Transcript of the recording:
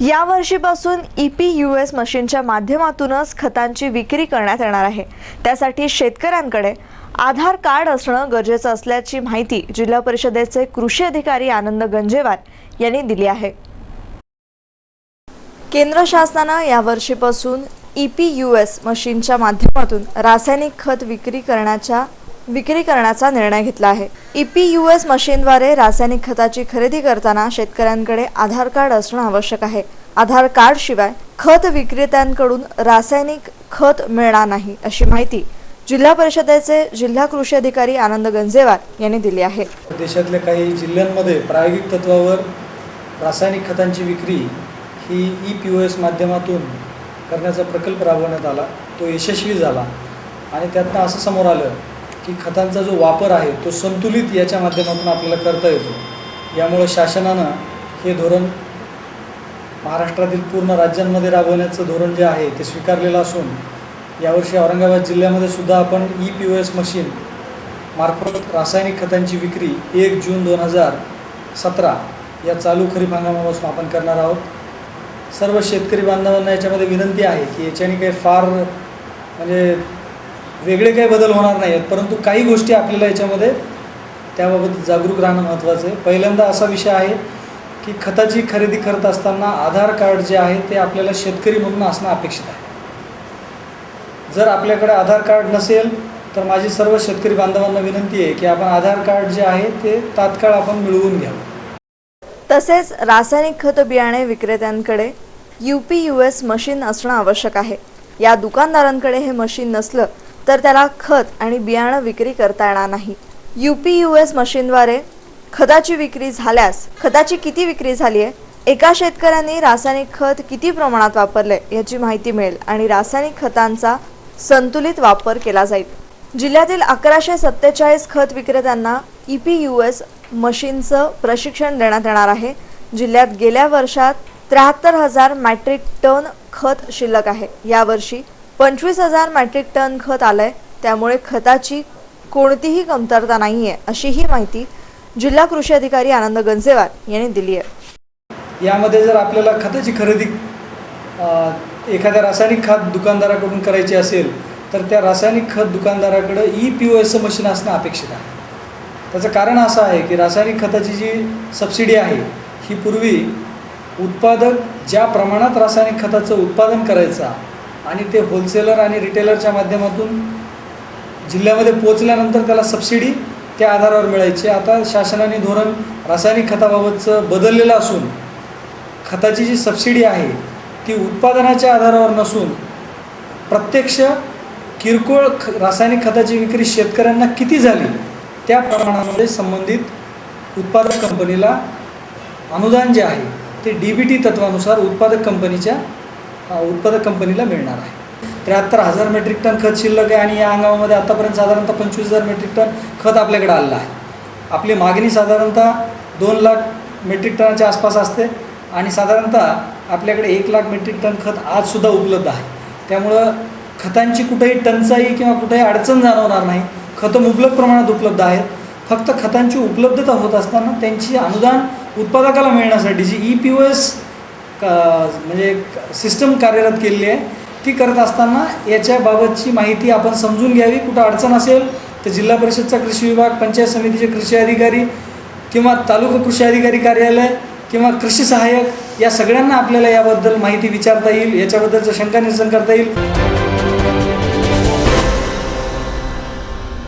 या वर्षीपासून E P U S मशीनच्या माध्यमातूनच खतांची विक्री करण्यात येणार आहे. त्यासाठी शेतकऱ्यांकडे आधार कार्ड असणं गरजेचं असल्याची माहिती जिल्हा परिषदेचे कृषी अधिकारी आनंद गंजेवार यांनी दिली आहे. केंद्र शासनानं यावर्षीपासून ई पी यू एस मशीनच्या माध्यमातून रासायनिक खत विक्री करण्याच्या विक्री करण्याचा निर्णय घेतला आहे. ईपीयुएस मशीनद्वारे रासायनिक खताची खरेदी करताना शेतकऱ्यांकडे आधार कार्ड असणं आवश्यक आहे. आधार कार्ड शिवाय खत विक्रेत्यांकडून रासायनिक खत मिळणार नाही अशी माहिती जिल्हा परिषदेचे जिल्हा कृषी अधिकारी आनंद गंजेवार यांनी दिली आहे. देशातल्या काही जिल्ह्यांमध्ये प्रायोगिक तत्वावर रासायनिक खतांची विक्री ही ई पी ओ एस माध्यमातून करण्याचा प्रकल्प राबवण्यात आला. तो यशस्वी झाला. आणि त्यातनं असं समोर आलं की खतांचा जो वापर आहे तो संतुलित याच्या माध्यमातून आपल्याला करता येतो. यामुळं शासनानं हे धोरण महाराष्ट्रातील पूर्ण राज्यांमध्ये राबवण्याचं धोरण जे आहे ते स्वीकारलेलं असून यावर्षी औरंगाबाद जिल्ह्यामध्ये सुद्धा आपण E P O S machine मार्फत रासायनिक खतांची विक्री एक जून दोन हजार सतरा या चालू खरीप हंगामापासून आपण करणार आहोत. सर्व शेतकरी बांधवांना याच्यामध्ये विनंती आहे की याच्याने काही फार म्हणजे वेगळे काही बदल होणार नाही आहेत परंतु काही गोष्टी आपल्याला याच्यामध्ये त्याबाबत जागरूक राहणं महत्त्वाचं आहे. पहिल्यांदा असा विषय आहे की खताची खरेदी करत असताना आधार कार्ड जे आहे ते आपल्याला शेतकरी म्हणून असणं अपेक्षित आहे. जर आपल्याकडे आधार कार्ड नसेल तर माझी सर्व शेतकरी बांधवांना विनंती आहे की आपण आधार कार्ड जे आहे ते तात्काळ आपण मिळवून घ्यावं तसेच रासायनिक खत बियाणे विक्रेत्यांकडे U P U S machine असणं आवश्यक आहे. या दुकानदारांकडे हे मशीन नसलं तर त्याला खत आणि बियाणं विक्री करता येणार नाही. यू पी यू एस मशीनद्वारे खताची विक्री झाल्यास खताची किती विक्री झाली आहे? एका शेतकऱ्यांनी रासायनिक खत किती प्रमाणात वापरले याची माहिती मिळेल आणि रासायनिक खतांचा संतुलित वापर केला जाईल. जिल्ह्यातील अकराशे सत्तेचाळीस खत विक्रेत्यांना ई पी यू एस मशीनचं प्रशिक्षण देण्यात येणार आहे. जिल्ह्यात गेल्या वर्षात त्र्याहत्तर हजार मॅट्रिक टन खत शिल्लक आहे. यावर्षी पंचवीस हजार मॅट्रिक टन खत आलंय. त्यामुळे खताची कोणतीही कमतरता नाहीये अशी ही माहिती जिल्हा कृषी अधिकारी आनंद गंजेवार यांनी दिली आहे. यामध्ये जर आपल्याला खताची खरेदी एखाद्या रासायनिक खत दुकानदाराकडून करायची असेल तर त्या रासायनिक खत दुकानदाराकडं ई पी ओ एसचं मशीन असणं अपेक्षित आहे. त्याचं कारण असं आहे की रासायनिक खताची जी सबसिडी आहे ही पूर्वी उत्पादक ज्या प्रमाणात रासायनिक खताचं उत्पादन करायचा आणि ते होलसेलर आणि रिटेलरच्या माध्यमातून जिल्ह्यामध्ये पोचल्यानंतर त्याला सबसिडी त्या आधारावर मिळायची. आता शासनाने धोरण रासायनिक खताबाबतचं बदललेलं असून खताची जी सबसिडी आहे ती उत्पादनाच्या आधारावर नसून प्रत्यक्ष किरकोळ ख रासायनिक खताची विक्री शेतकऱ्यांना किती झाली त्या प्रमाणामध्ये संबंधित उत्पादक कंपनीला अनुदान जे आहे ते डी बी टी तत्वानुसार उत्पादक कंपनीच्या उत्पादक कंपनीला मिळणार आहे. त्र्याहत्तर हजार मेट्रिक टन खत शिल्लक आहे आणि या हंगामामध्ये आतापर्यंत साधारणतः पंचवीस हजार मेट्रिक टन खत आपल्याकडे आलेलं आहे. आपली मागणी साधारणतः दोन लाख मेट्रिक टनाच्या आसपास असते आणि साधारणतः आपल्याकडे एक लाख मेट्रिक टन खत आजसुद्धा उपलब्ध आहे. त्यामुळं खतांची कुठेही टंचाई किंवा कुठेही अडचण जाणवणार नाही. खतं मुबलक प्रमाणात उपलब्ध आहेत. फक्त खतांची उपलब्धता होत असताना त्यांची अनुदान उत्पादकाला मिळण्यासाठी जी ई पी ओ एस म्हणजे सिस्टम कार्यरत केलेली आहे. ती करत असताना याच्याबाबतची माहिती आपण समजून घ्यावी. कुठं अडचण असेल तर जिल्हा परिषदचा कृषी विभाग पंचायत समितीचे कृषी अधिकारी किंवा तालुका कृषी अधिकारी कार्यालय किंवा कृषी सहाय्यक या सगळ्यांना आपल्याला याबद्दल माहिती विचारता येईल. याच्याबद्दलचं शंका निरसन करता येईल.